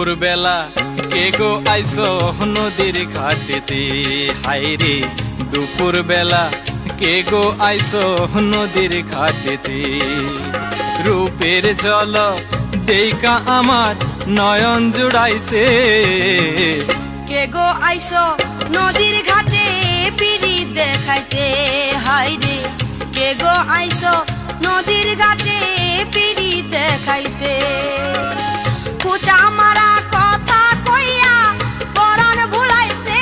দুপুর বেলা কে গো আইসো নদীর ঘাটেতে? হাইরে দুপুর বেলা কে গো আইসো নদীর ঘাটেতে? রূপের জল দেইকা আমার নয়ন জুড়াইছে। কে গো আইসো নদীর ঘাটে পিড়ি দেখাইতে? হাইরে কে গো আইসো নদীর ঘাটে পিড়ি দেখাইতে? কুচা মারা কথা কইয়া পরাণ ভুলাইতে।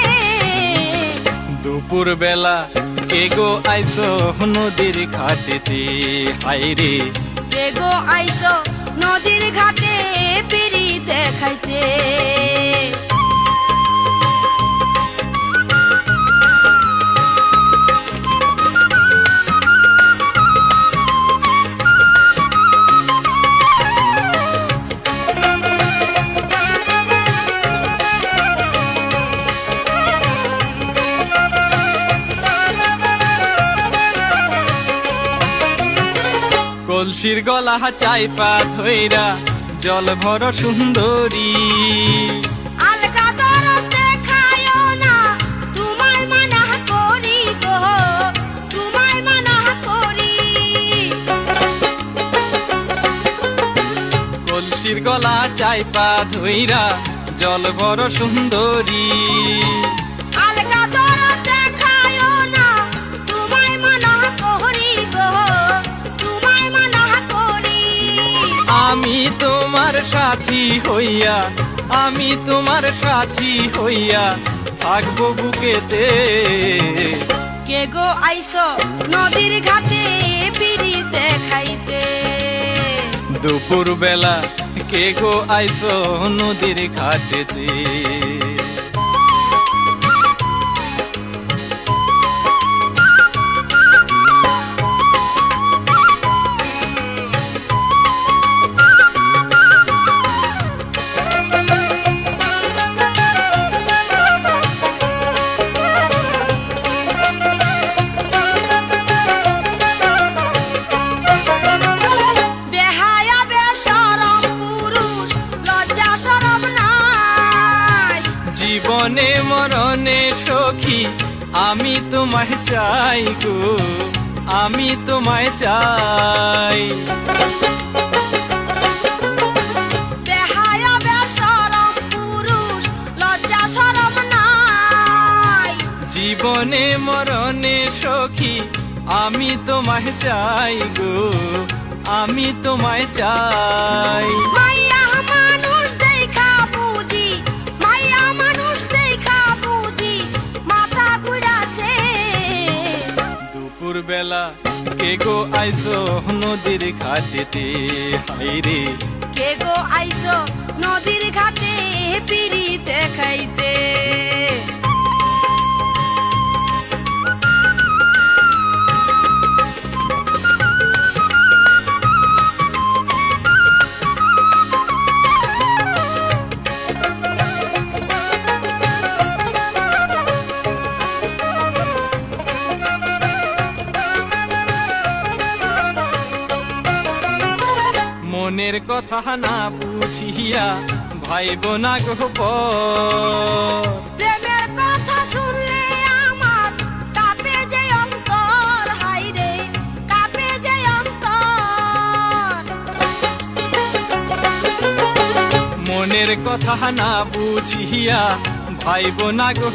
দুপুর বেলা কে গো আইসো নদীর ঘাটেতে হাইরে কে গো আইসো নদীর ঘাটে পিড়ি দেখাইতে। না তোমায় মানা করি গো তোমায় মানা করি। কলসির গলা চাইপা ধইরা জল ভর সুন্দরী। সাথী হইয়া আমি তোমার সাথী হইয়া থাকব বুকেতে। কে গো আইস নদীর ঘাটে পিড়ি দেখাইতে? দুপুর বেলা কে গো আইস নদীর ঘাটেতে? জীবনে মরণে সখী আমি তোমায় চাই গো আমি তোমায় চাই। জীবনে মরণে সখী আমি তোমায় চাই গো আমি তোমায় চাই। মাইয়া কে গো আইসো নদীর ঘাটেতে? হাইরে কে গো আইসো নদীর ঘাটে পিড়ি দেখাইতে? মনের কথা না বুঝিয়া ভাইব না গো প্রেমের কথা শুনলে আমার কাঁপে যে অন্তর হাইরে কাঁপে যে অন্তর। মনের কথা না বুঝিয়া ভাইব না গো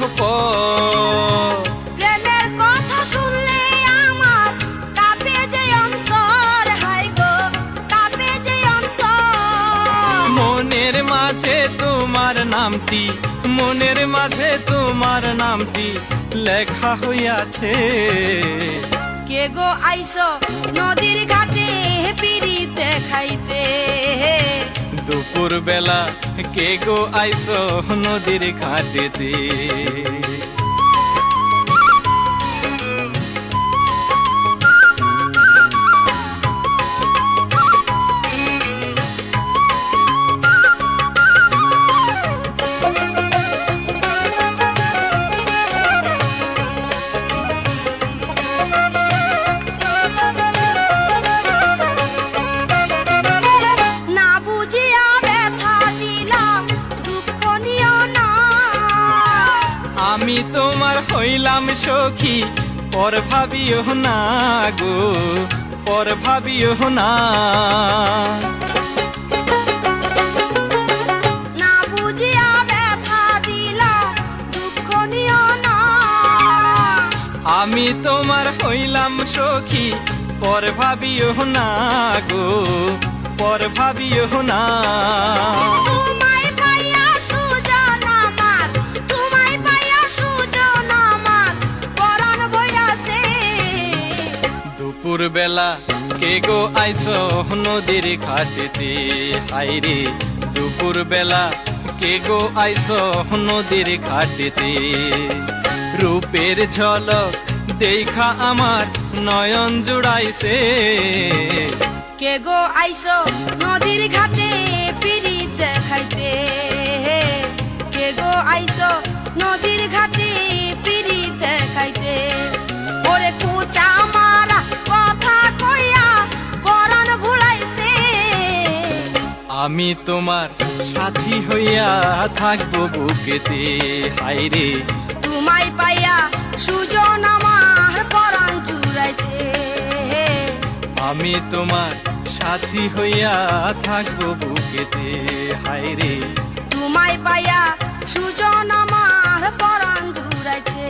মাঝে তোমার নামটি মনের মাঝে তোমার নামটি লেখা হইয়াছে। কে গো আইস নদীর ঘাটে পিড়ি দেখাইতে? দুপুর বেলা কে গো আইস নদীর ঘাটেতে? সখী পর ভাবিও না গো পর ভাবিও না। আমি তোমার হইলাম সখী পর ভাবিও না গো পর ভাবিও না। দুপুর বেলা কে গো আইস নদীর ঘাটেতে? হাইরে দুপুর বেলা কে গো আইস নদীর ঘাটেতে? রূপের ঝলক দেখা আমার নয়ন জুড়াইছে। কে গো আইসো নদীর ঘাটে আমি তোমার সাথী হইয়া থাকব বুকেতে। হাইরে তোমায় পাইয়া সুজন আমার পরাণ জুড়াইছে আমি তোমার সাথী হইয়া থাকব বুকেতে। হাইরে তোমায় পাইয়া সুজন আমার পরাণ জুড়াইছে